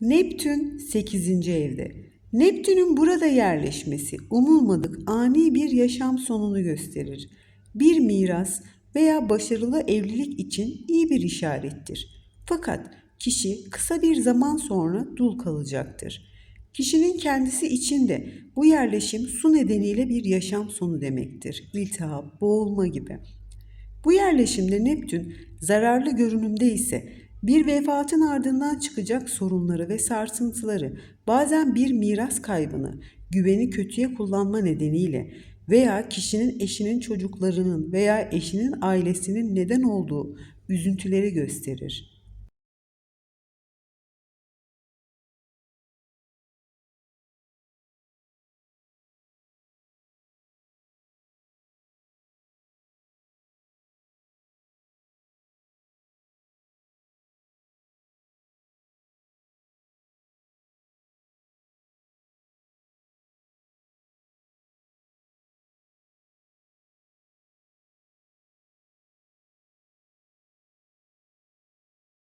Neptün 8. evde. Neptün'ün burada yerleşmesi umulmadık ani bir yaşam sonunu gösterir. Bir miras veya başarılı evlilik için iyi bir işarettir. Fakat kişi kısa bir zaman sonra dul kalacaktır. Kişinin kendisi için de bu yerleşim su nedeniyle bir yaşam sonu demektir. İltihap, boğulma gibi. Bu yerleşimde Neptün zararlı görünümde ise bir vefatın ardından çıkacak sorunları ve sarsıntıları, bazen bir miras kaybını, güveni kötüye kullanma nedeniyle veya kişinin eşinin çocuklarının veya eşinin ailesinin neden olduğu üzüntüleri gösterir.